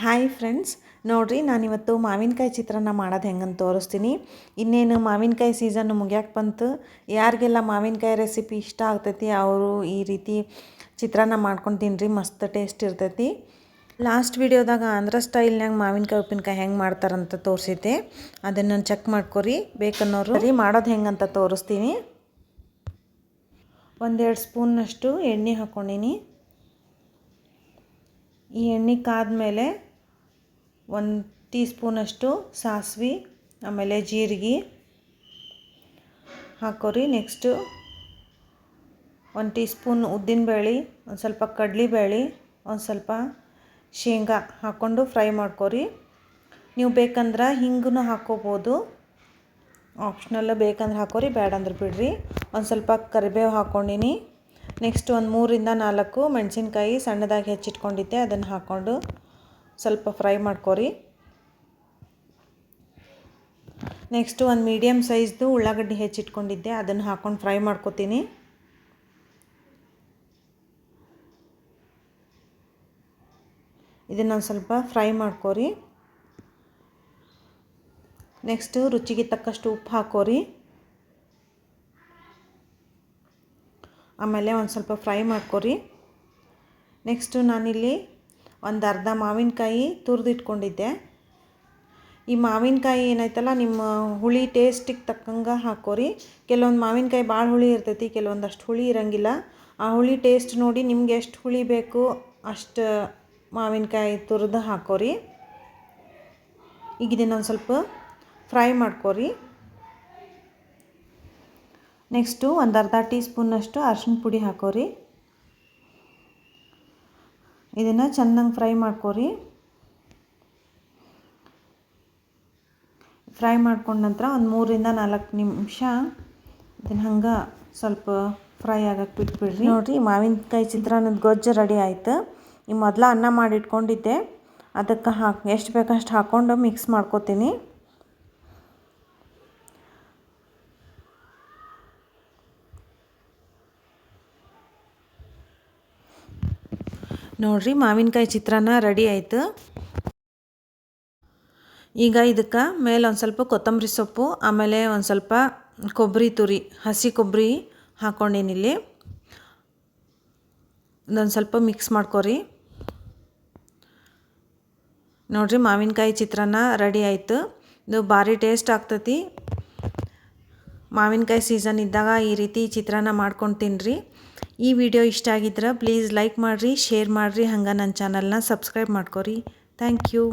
Hi friends. ನೋಡಿರಿ, ನಾನಿವತ್ತು ಮಾವಿನಕಾಯಿ ಚಿತ್ರಾನ್ನ ಮಾಡೋದು ಹೆಂಗಂತ ತೋರಿಸ್ತೀನಿ. ಇನ್ನೇನು ಮಾವಿನಕಾಯಿ ಸೀಸನ್ ಮುಗಿಯೋಕೆ ಬಂತು. ಯಾರಿಗೆಲ್ಲ ಮಾವಿನಕಾಯಿ ರೆಸಿಪಿ ಇಷ್ಟ ಆಗ್ತೈತಿ, ಅವರು ಈ ರೀತಿ ಚಿತ್ರಾನ್ನ ಮಾಡ್ಕೊಂಡು ತಿನ್ನಿರಿ ಮಸ್ತ್ ಟೇಸ್ಟ್ ಇರ್ತೈತಿ. ಲಾಸ್ಟ್ ವಿಡಿಯೋದಾಗ ಆಂಧ್ರ ಸ್ಟೈಲ್ನಾಗ ಮಾವಿನಕಾಯಿ, ಉಪ್ಪಿನಕಾಯಿ ಹೆಂಗೆ ಮಾಡ್ತಾರಂತ ತೋರಿಸಿದ್ದೆ. ಅದನ್ನು ಚೆಕ್ ಮಾಡ್ಕೊರಿ, ಬೇಕನ್ನೋರು. ರೀ ಮಾಡೋದು ಹೆಂಗಂತ ತೋರಿಸ್ತೀನಿ. ಒಂದೆರಡು ಸ್ಪೂನ್ನಷ್ಟು ಎಣ್ಣೆ ಹಾಕ್ಕೊಂಡೀನಿ ಈ ಎಣ್ಣೆ ಕಾದ್ಮೇಲೆ ಒಂದು ಟೀ ಸ್ಪೂನಷ್ಟು ಸಾಸಿವೆ, ಆಮೇಲೆ ಜೀರಿಗೆ ಹಾಕೋರಿ. ನೆಕ್ಸ್ಟು ಒಂದು ಟೀ ಸ್ಪೂನ್ ಉದ್ದಿನಬೇಳೆ, ಒಂದು ಸ್ವಲ್ಪ ಕಡಲೆಬೇಳೆ, ಒಂದು ಸ್ವಲ್ಪ ಶೇಂಗಾ ಹಾಕ್ಕೊಂಡು ಫ್ರೈ ಮಾಡ್ಕೊರಿ. ನೀವು ಬೇಕಂದ್ರೆ ಹಿಂಗೂ ಹಾಕ್ಕೋಬೋದು ಆಪ್ಷನಲ್ಲ ಬೇಕಂದ್ರೆ ಹಾಕೋರಿ ಬೇಡ ಅಂದ್ರೆ ಬಿಡ್ರಿ. ಒಂದು ಸ್ವಲ್ಪ ಕರಿಬೇವು ಹಾಕ್ಕೊಂಡಿನಿ ನೆಕ್ಸ್ಟ್ ಒಂದು ಮೂರಿಂದ ನಾಲ್ಕು ಮೆಣಸಿನ್ಕಾಯಿ ಸಣ್ಣದಾಗಿ ಹೆಚ್ಚಿಟ್ಕೊಂಡಿದ್ದೆ, ಅದನ್ನು ಹಾಕ್ಕೊಂಡು ಸ್ವಲ್ಪ ಫ್ರೈ ಮಾಡ್ಕೊರಿ. ನೆಕ್ಸ್ಟು ಒಂದು ಮೀಡಿಯಮ್ ಸೈಜ್ದು ಉಳ್ಳಾಗಡ್ಡಿ ಹೆಚ್ಚಿಟ್ಕೊಂಡಿದ್ದೆ, ಅದನ್ನು ಹಾಕ್ಕೊಂಡು ಫ್ರೈ ಮಾಡ್ಕೊತೀನಿ. ಇದನ್ನು ಸ್ವಲ್ಪ ಫ್ರೈ ಮಾಡ್ಕೊರಿ. ನೆಕ್ಸ್ಟು ರುಚಿಗೆ ತಕ್ಕಷ್ಟು ಉಪ್ಪು ಹಾಕೋರಿ. ಆಮೇಲೆ ಒಂದು ಸ್ವಲ್ಪ ಫ್ರೈ ಮಾಡ್ಕೊರಿ. ನೆಕ್ಸ್ಟು ನಾನಿಲ್ಲಿ ಒಂದು ಅರ್ಧ ಮಾವಿನಕಾಯಿ ತುರಿದಿಟ್ಕೊಂಡಿದ್ದೆ. ಈ ಮಾವಿನಕಾಯಿ ಏನೈತಲ್ಲ ನಿಮ್ಮ ಹುಳಿ ಟೇಸ್ಟಿಗೆ ತಕ್ಕಂಗೆ ಹಾಕೋರಿ. ಕೆಲವೊಂದು ಮಾವಿನಕಾಯಿ ಭಾಳ ಹುಳಿ ಇರ್ತೈತಿ, ಕೆಲವೊಂದಷ್ಟು ಹುಳಿ ಇರಂಗಿಲ್ಲ. ಆ ಹುಳಿ ಟೇಸ್ಟ್ ನೋಡಿ ನಿಮ್ಗೆ ಎಷ್ಟು ಹುಳಿ ಬೇಕು ಅಷ್ಟು ಮಾವಿನಕಾಯಿ ತುರಿದು ಹಾಕೋರಿ. ಈಗ ಇದನ್ನೊಂದು ಸ್ವಲ್ಪ ಫ್ರೈ ಮಾಡ್ಕೊರಿ. ನೆಕ್ಸ್ಟು ಒಂದು ಅರ್ಧ ಟೀ ಸ್ಪೂನಷ್ಟು ಅರ್ಶಿಣ ಪುಡಿ ಹಾಕೋರಿ. ಇದನ್ನು ಚೆನ್ನಾಗಿ ಫ್ರೈ ಮಾಡ್ಕೋರಿ. ಫ್ರೈ ಮಾಡ್ಕೊಂಡ ನಂತರ ಒಂದು ಮೂರಿಂದ ನಾಲ್ಕು ನಿಮಿಷ ಇದನ್ನು ಹಂಗೆ ಸ್ವಲ್ಪ ಫ್ರೈ ಆಗಕ್ಕೆ ಬಿಟ್ಬಿಡ್ರಿ. ನೋಡಿರಿ, ಮಾವಿನಕಾಯಿ ಚಿತ್ರಾನ್ನದ ಗೊಜ್ಜು ರೆಡಿ ಆಯಿತು. ಈ ಮೊದಲ ಅನ್ನ ಮಾಡಿಟ್ಕೊಂಡಿದ್ದೆ. ಅದಕ್ಕೆ ಹಾಕಿ, ಎಷ್ಟು ಬೇಕಷ್ಟು ಹಾಕ್ಕೊಂಡು ಮಿಕ್ಸ್ ಮಾಡ್ಕೊತೀನಿ. ನೋಡಿರಿ ಮಾವಿನಕಾಯಿ ಚಿತ್ರಾನ್ನ ರೆಡಿ ಆಯಿತು. ಈಗ ಇದಕ್ಕೆ ಮೇಲೆ ಒಂದು ಸ್ವಲ್ಪ ಕೊತ್ತಂಬರಿ ಸೊಪ್ಪು, ಆಮೇಲೆ ಒಂದು ಸ್ವಲ್ಪ ಕೊಬ್ಬರಿ ತುರಿ, ಹಸಿ ಕೊಬ್ಬರಿ ಹಾಕ್ಕೊಂಡಿನಿಲ್ಲಿ ಇದೊಂದು ಸ್ವಲ್ಪ ಮಿಕ್ಸ್ ಮಾಡ್ಕೊರಿ. ನೋಡಿರಿ ಮಾವಿನಕಾಯಿ ಚಿತ್ರಾನ್ನ ರೆಡಿ ಆಯಿತು. ಇದು ಭಾರಿ ಟೇಸ್ಟ್ ಆಗ್ತತಿ. ಮಾವಿನಕಾಯಿ ಸೀಸನ್ ಇದ್ದಾಗ ಈ ರೀತಿ ಚಿತ್ರಾನ್ನ ಮಾಡ್ಕೊಂಡು ತಿನ್ನಿರಿ ಈ ವಿಡಿಯೋ ಇಷ್ಟ ಆಗಿದ್ರೆ ಪ್ಲೀಸ್ ಲೈಕ್ ಮಾಡಿರಿ ಶೇರ್ ಮಾಡಿರಿ, ಹಂಗೆ ನನ್ನ ಚಾನಲ್ನ ಸಬ್ಸ್ಕ್ರೈಬ್ ಮಾಡ್ಕೊರಿ. Thank you